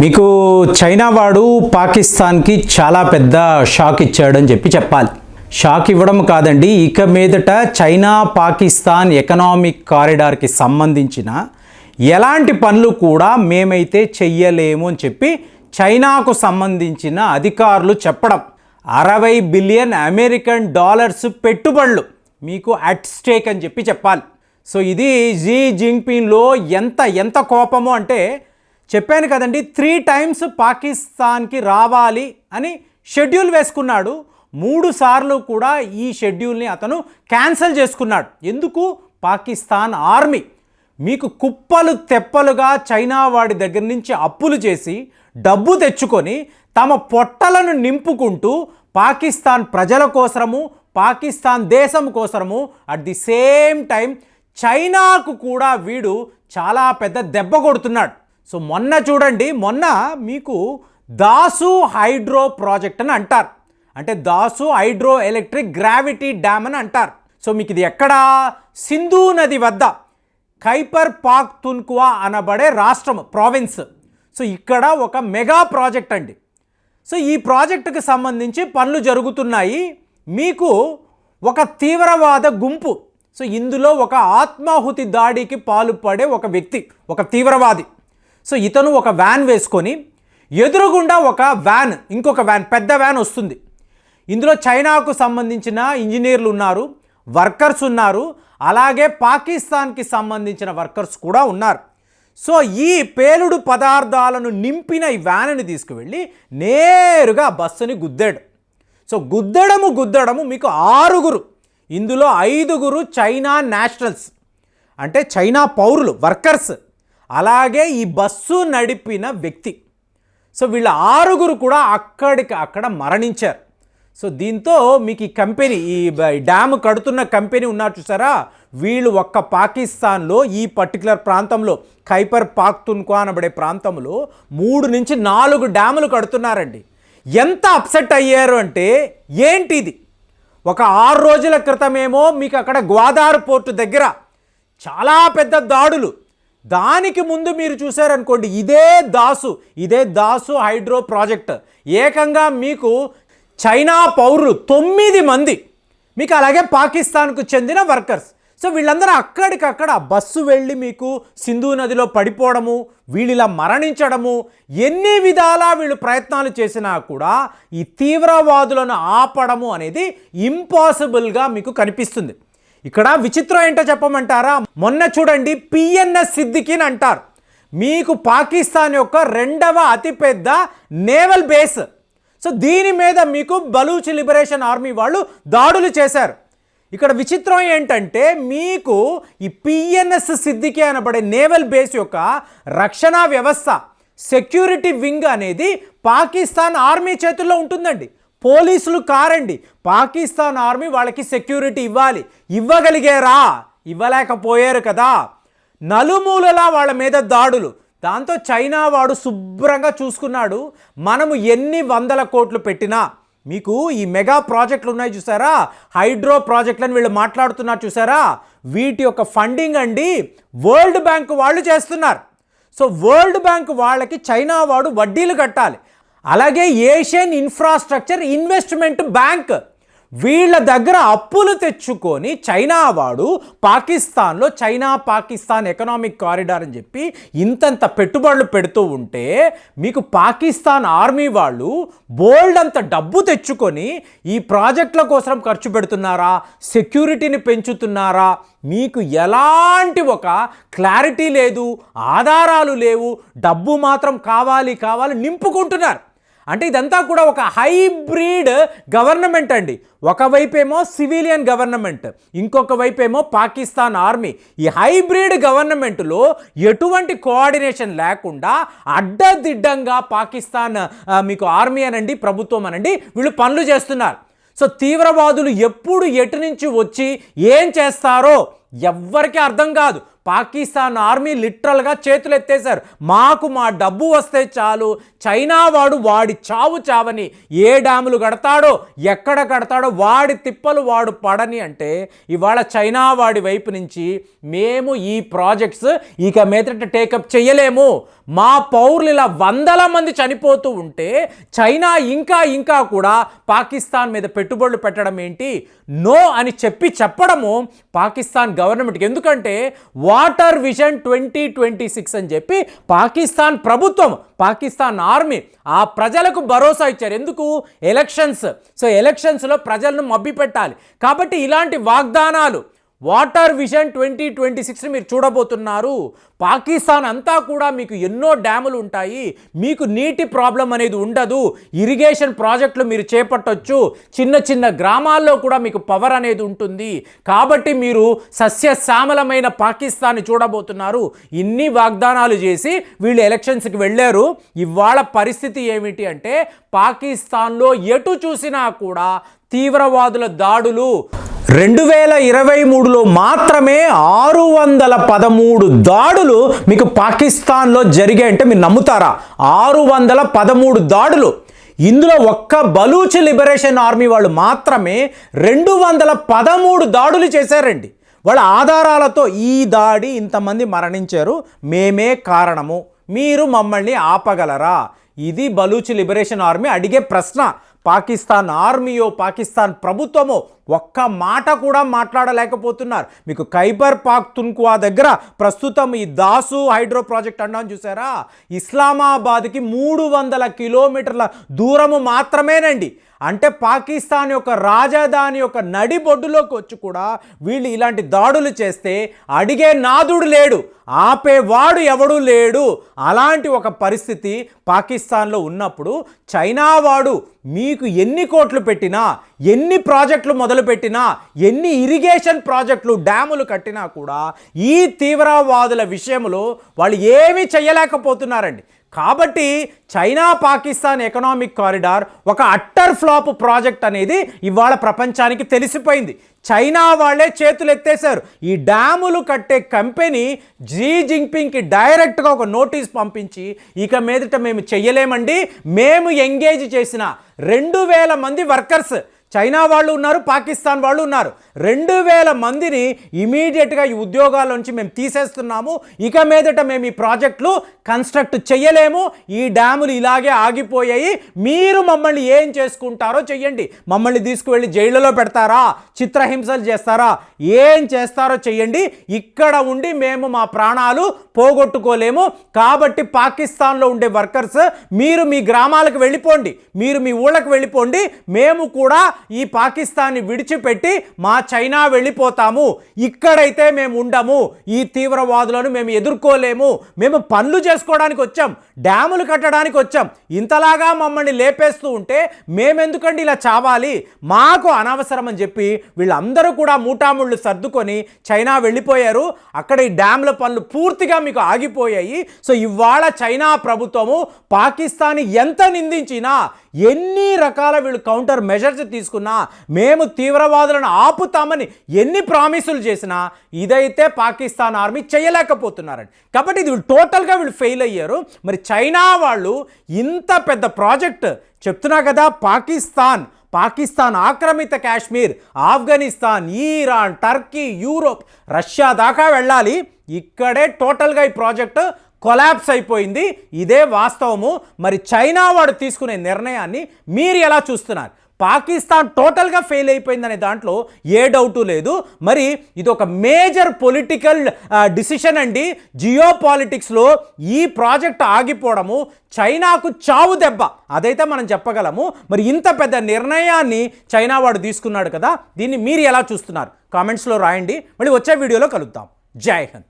మీకు చైనా వాడు పాకిస్తాన్కి చాలా పెద్ద షాక్ ఇచ్చాడని చెప్పి చెప్పాలి. షాక్ ఇవ్వడం కాదండి ఇక మీదట చైనా పాకిస్తాన్ ఎకనామిక్ కారిడార్కి సంబంధించిన ఎలాంటి పనులు కూడా మేమైతే చెయ్యలేము అని చెప్పి చైనాకు సంబంధించిన అధికారులు చెప్పడం. అరవై బిలియన్ అమెరికన్ డాలర్స్ పెట్టుబడులు మీకు అట్ స్టేక్ అని చెప్పి చెప్పాలి. సో ఇది జీ జింగ్పింగ్లో ఎంత ఎంత కోపమో అంటే చెప్పాను కదండి త్రీ టైమ్స్ పాకిస్తాన్కి రావాలి అని షెడ్యూల్ వేసుకున్నాడు. మూడు సార్లు కూడా ఈ షెడ్యూల్ని అతను క్యాన్సిల్ చేసుకున్నాడు. ఎందుకు? పాకిస్తాన్ ఆర్మీ మీకు కుప్పలు తెప్పలుగా చైనా వాడి దగ్గర నుంచి అప్పులు చేసి డబ్బు తెచ్చుకొని తమ పొట్టలను నింపుకుంటూ పాకిస్తాన్ ప్రజల కోసరము పాకిస్తాన్ దేశం కోసరము అట్ ది సేమ్ టైం చైనాకు కూడా వీడు చాలా పెద్ద దెబ్బ కొడుతున్నాడు. సో మొన్న చూడండి మొన్న మీకు దాసు హైడ్రో ప్రాజెక్ట్ అని అంటారు. అంటే Dasu hydro electric gravity dam అని అంటారు. సో మీకు ఇది ఎక్కడ? సింధు నది వద్ద ఖైపర్ పాక్ తున్కువా అనబడే రాష్ట్రం ప్రావిన్స్ సో ఇక్కడ ఒక మెగా ప్రాజెక్ట్ అండి. సో ఈ ప్రాజెక్టుకు సంబంధించి పనులు జరుగుతున్నాయి. మీకు ఒక తీవ్రవాద గుంపు. సో ఇందులో ఒక ఆత్మాహుతి దాడికి పాల్పడే ఒక వ్యక్తి ఒక తీవ్రవాది. సో ఇతను ఒక వ్యాన్ వేసుకొని ఎదురుగుండా ఒక వ్యాన్ ఇంకొక వ్యాన్ పెద్ద వ్యాన్ వస్తుంది. ఇందులో చైనాకు సంబంధించిన ఇంజనీర్లు ఉన్నారు వర్కర్స్ ఉన్నారు అలాగే పాకిస్తాన్కి సంబంధించిన వర్కర్స్ కూడా ఉన్నారు. సో ఈ పేలుడు పదార్థాలను నింపిన ఈ వ్యాన్ని తీసుకువెళ్ళి నేరుగా బస్సుని గుద్దాడు. సో గుద్దడము గుద్దడము మీకు ఆరుగురు ఇందులో ఐదుగురు చైనా నేషనల్స్ అంటే చైనా పౌరులు వర్కర్స్. అలాగే ఈ బస్సు నడిపిన వ్యక్తి. సో వీళ్ళ ఆరుగురు కూడా అక్కడికి అక్కడ మరణించారు. సో దీంతో మీకు ఈ కంపెనీ ఈ డ్యామ్ కడుతున్న కంపెనీ ఉన్నారు చూసారా? వీళ్ళు ఒక్క పాకిస్తాన్లో ఈ పర్టికులర్ ప్రాంతంలో ఖైపర్ పాక్తున్కో అనబడే ప్రాంతంలో మూడు నుంచి నాలుగు డ్యాములు కడుతున్నారండి. ఎంత అప్సెట్ అయ్యారు అంటే ఏంటి ఇది ఒక ఆరు రోజుల క్రితమేమో మీకు అక్కడ గ్వాదార్ పోర్టు దగ్గర చాలా పెద్ద దాడులు దానికి ముందు మీరు చూసారనుకోండి ఇదే దాసు ఇదే దాసు హైడ్రో ప్రాజెక్ట్. ఏకంగా మీకు చైనా పౌరులు తొమ్మిది మంది మీకు అలాగే పాకిస్తాన్కు చెందిన వర్కర్స్. సో వీళ్ళందరూ అక్కడికక్కడ బస్సు వెళ్ళి మీకు సింధు నదిలో పడిపోవడము వీళ్ళిలా మరణించడము ఎన్ని విధాలా వీళ్ళు ప్రయత్నాలు చేసినా కూడా ఈ తీవ్రవాదులను ఆపడము అనేది ఇంపాసిబుల్గా మీకు కనిపిస్తుంది. ఇక్కడ విచిత్రం ఏంటో చెప్పమంటారా? మొన్న చూడండి పిఎన్ఎస్ సిద్దికిన్ అంటారు. మీకు పాకిస్తాన్ యొక్క రెండవ అతిపెద్ద నేవల్ బేస్. సో దీని మీద మీకు బలూచ్ లిబరేషన్ ఆర్మీ వాళ్ళు దాడులు చేశారు. ఇక్కడ విచిత్రం ఏంటంటే మీకు ఈ పిఎన్ఎస్ సిద్దికి అనబడే నేవల్ బేస్ యొక్క రక్షణ వ్యవస్థ సెక్యూరిటీ వింగ్ అనేది పాకిస్తాన్ ఆర్మీ చేతుల్లో ఉంటుందండి. పోలీసులు కారండి. పాకిస్తాన్ ఆర్మీ వాళ్ళకి సెక్యూరిటీ ఇవ్వాలి. ఇవ్వగలిగారా? ఇవ్వలేకపోయారు కదా. నలుమూలలా వాళ్ళ మీద దాడులు. దాంతో చైనా వాడు శుభ్రంగా చూసుకున్నాడు. మనము ఎన్ని వందల కోట్లు పెట్టినా. మీకు ఈ మెగా ప్రాజెక్టులు ఉన్నాయి చూసారా? హైడ్రో ప్రాజెక్టులను వీళ్ళు మాట్లాడుతున్నారు చూసారా? వీటి యొక్క ఫండింగ్ అండి వరల్డ్ బ్యాంక్ వాళ్ళు చేస్తున్నారు. సో వరల్డ్ బ్యాంక్ వాళ్ళకి చైనా వాడు వడ్డీలు కట్టాలి. అలాగే ఏషియన్ ఇన్ఫ్రాస్ట్రక్చర్ ఇన్వెస్ట్మెంట్ బ్యాంక్ వీళ్ళ దగ్గర అప్పులు తెచ్చుకొని చైనా వాడు పాకిస్తాన్లో చైనా పాకిస్తాన్ ఎకనామిక్ కారిడార్ అని చెప్పి ఇంతంత పెట్టుబడులు పెడుతూ ఉంటే మీకు పాకిస్తాన్ ఆర్మీ వాళ్ళు బోల్డ్ అంత డబ్బు తెచ్చుకొని ఈ ప్రాజెక్టుల కోసం ఖర్చు పెడుతున్నారా? సెక్యూరిటీని పెంచుతున్నారా? మీకు ఎలాంటి ఒక క్లారిటీ లేదు ఆధారాలు లేవు డబ్బు మాత్రం కావాలి కావాలి నింపుకుంటున్నారు. అంటే ఇదంతా కూడా ఒక హైబ్రిడ్ గవర్నమెంట్ అండి. ఒకవైపేమో సివిలియన్ గవర్నమెంట్ ఇంకొక వైపేమో పాకిస్తాన్ ఆర్మీ. ఈ హైబ్రిడ్ గవర్నమెంట్లో ఎటువంటి కోఆర్డినేషన్ లేకుండా అడ్డదిడ్డంగా పాకిస్తాన్ మీకు ఆర్మీ అనండి ప్రభుత్వం అనండి వీళ్ళు పనులు చేస్తున్నారు. సో తీవ్రవాదులు ఎప్పుడు ఎటు నుంచి వచ్చి ఏం చేస్తారో ఎవ్వరికీ అర్థం కాదు. పాకిస్తాన్ ఆర్మీ లిటరల్గా చేతులు ఎత్తేశారు. మాకు మా డబ్బు వస్తే చాలు. చైనా వాడు వాడి చావు చావని ఏ డ్యాములు కడతాడో ఎక్కడ కడతాడో వాడి తిప్పలు వాడు పడని అంటే ఇవాళ చైనా వాడి వైపు నుంచి మేము ఈ ప్రాజెక్ట్స్ ఇక మీదట టేకప్ చేయలేము మా పౌరులు ఇలా వందల మంది చనిపోతూ ఉంటే చైనా ఇంకా ఇంకా కూడా పాకిస్తాన్ మీద పెట్టుబడులు పెట్టడం ఏంటి? నో అని చెప్పి చెప్పడము పాకిస్తాన్ గవర్నమెంట్కి. ఎందుకంటే water vision twenty twenty six అని చెప్పి పాకిస్తాన్ ప్రభుత్వం పాకిస్తాన్ ఆర్మీ ఆ ప్రజలకు భరోసా ఇచ్చారు. ఎందుకు? ఎలక్షన్స్. సో ఎలక్షన్స్లో ప్రజలను మబ్బి పెట్టాలి కాబట్టి ఇలాంటి వాగ్దానాలు water vision twenty twenty six మీరు చూడబోతున్నారు. పాకిస్తాన్ అంతా కూడా మీకు ఎన్నో డ్యాములు ఉంటాయి. మీకు నీటి ప్రాబ్లం అనేది ఉండదు. ఇరిగేషన్ ప్రాజెక్టులు మీరు చేపట్టొచ్చు. చిన్న చిన్న గ్రామాల్లో కూడా మీకు పవర్ అనేది ఉంటుంది. కాబట్టి మీరు సస్యశ్యామలమైన పాకిస్తాన్ని చూడబోతున్నారు. ఇన్ని వాగ్దానాలు చేసి వీళ్ళు ఎలక్షన్స్కి వెళ్ళారు. ఇవాళ పరిస్థితి ఏమిటి అంటే పాకిస్తాన్లో ఎటు చూసినా కూడా తీవ్రవాదుల దాడులు రెండు వేల ఇరవై మూడులో మాత్రమే ఆరు వందల పదమూడు దాడులు మీకు పాకిస్తాన్లో జరిగాయంటే మీరు నమ్ముతారా? ఆరు వందల పదమూడు దాడులు. ఇందులో ఒక్క బలూచ్ లిబరేషన్ ఆర్మీ వాళ్ళు మాత్రమే రెండు వందల పదమూడు దాడులు చేశారండి. వాళ్ళ ఆధారాలతో ఈ దాడి ఇంతమంది మరణించారు. మేమే కారణము. మీరు మమ్మల్ని ఆపగలరా? ఇది బలూచ్ లిబరేషన్ ఆర్మీ అడిగే ప్రశ్న. పాకిస్తాన్ ఆర్మీయో పాకిస్తాన్ ప్రభుత్వమో ఒక్క మాట కూడా మాట్లాడలేకపోతున్నారు. మీకు ఖైబర్ పాక్ తున్కువా దగ్గర ప్రస్తుతం ఈ దాసు హైడ్రో ప్రాజెక్ట్ అన్నాను చూసారా? ఇస్లామాబాద్కి మూడు వందల కిలోమీటర్ల దూరము మాత్రమేనండి. అంటే పాకిస్తాన్ యొక్క రాజధాని యొక్క నడిబొడ్డులోకి వచ్చి కూడా వీళ్ళు ఇలాంటి దాడులు చేస్తే అడిగే నాదుడు లేడు ఆపేవాడు ఎవడు లేడు. అలాంటి ఒక పరిస్థితి పాకిస్తాన్లో ఉన్నప్పుడు చైనా వాడు మీకు ఎన్ని కోట్లు పెట్టినా ఎన్ని ప్రాజెక్టులు మొదలుపెట్టినా ఎన్ని ఇరిగేషన్ ప్రాజెక్టులు డ్యాములు కట్టినా కూడా ఈ తీవ్రవాదుల విషయంలో వాళ్ళు ఏమీ చేయలేకపోతున్నారండి. కాబట్టి చైనా పాకిస్తాన్ ఎకనామిక్ కారిడార్ ఒక అట్టర్ ఫ్లాప్ ప్రాజెక్ట్ అనేది ఇవాళ ప్రపంచానికి తెలిసిపోయింది. చైనా వాళ్ళే చేతులు ఎత్తేశారు. ఈ డ్యాములు కట్టే కంపెనీ జీ జింగ్పింగ్కి డైరెక్ట్గా ఒక నోటీస్ పంపించి ఇక మీదట మేము చెయ్యలేమండి. మేము ఎంగేజ్ చేసిన రెండు వేల మంది వర్కర్స్ చైనా వాళ్ళు ఉన్నారు పాకిస్తాన్ వాళ్ళు ఉన్నారు. రెండు వేల మందిని ఇమీడియట్గా ఈ ఉద్యోగాల నుంచి మేము తీసేస్తున్నాము. ఇక మీదట మేము ఈ ప్రాజెక్టులు కన్స్ట్రక్ట్ చేయలేము ఈ డ్యాములు ఇలాగే ఆగిపోయాయి. మీరు మమ్మల్ని ఏం చేసుకుంటారో చెయ్యండి. మమ్మల్ని తీసుకువెళ్ళి జైళ్ళలో పెడతారా? చిత్రహింసలు చేస్తారా? ఏం చేస్తారో చెయ్యండి. ఇక్కడ ఉండి మేము మా ప్రాణాలు పోగొట్టుకోలేము. కాబట్టి పాకిస్తాన్లో ఉండే వర్కర్స్ మీరు మీ గ్రామాలకు వెళ్ళిపోండి. మీరు మీ ఊళ్ళకు వెళ్ళిపోండి. మేము కూడా ఈ పాకిస్తాన్ని విడిచిపెట్టి మా చైనా వెళ్ళిపోతాము. ఇక్కడైతే మేము ఉండము. ఈ తీవ్రవాదులను మేము ఎదుర్కోలేము. మేము పనులు చేసుకోవడానికి వచ్చాం. డ్యాములు కట్టడానికి వచ్చాం. ఇంతలాగా మమ్మల్ని లేపేస్తూ ఉంటే మేమెందుకండి ఇలా చావాలి? మాకు అనవసరం అని చెప్పి వీళ్ళందరూ కూడా మూటాముళ్ళు సర్దుకొని చైనా వెళ్ళిపోయారు. అక్కడ ఈ డ్యామ్ల పనులు పూర్తిగా మీకు ఆగిపోయాయి. సో ఇవాళ చైనా ప్రభుత్వము పాకిస్తాన్ ఎంత నిందించినా ఎన్ని రకాల వీళ్ళు కౌంటర్ మెజర్స్ తీసుకున్నా మేము తీవ్రవాదులను ఆపుతామని ఎన్ని ప్రామిసులు చేసినా ఇదైతే పాకిస్తాన్ ఆర్మీ చేయలేకపోతున్నారండి. కాబట్టి ఇది వీళ్ళు టోటల్గా వీళ్ళు ఫెయిల్ అయ్యారు. మరి చైనా వాళ్ళు ఇంత పెద్ద ప్రాజెక్ట్ చెప్తున్నా కదా పాకిస్తాన్ పాకిస్తాన్ ఆక్రమిత Kashmir Afghanistan Iran Turkey Europe Russia దాకా వెళ్ళాలి. ఇక్కడే టోటల్గా ఈ ప్రాజెక్టు కొలాప్స్ అయిపోయింది. ఇదే వాస్తవము. మరి చైనా వాడు తీసుకునే నిర్ణయాన్ని మీరు ఎలా చూస్తున్నారు? పాకిస్తాన్ టోటల్గా ఫెయిల్ అయిపోయిందనే దాంట్లో ఏ డౌటు లేదు. మరి ఇది ఒక మేజర్ పొలిటికల్ డిసిషన్ అండి. జియో పాలిటిక్స్లో ఈ ప్రాజెక్ట్ ఆగిపోవడము చైనాకు చావు దెబ్బ. అదైతే మనం చెప్పగలము. మరి ఇంత పెద్ద నిర్ణయాన్ని చైనా వాడు తీసుకున్నాడు కదా దీన్ని మీరు ఎలా చూస్తున్నారు? కామెంట్స్లో రాయండి. మళ్ళీ వచ్చే వీడియోలో కలుద్దాం. జై హింద్.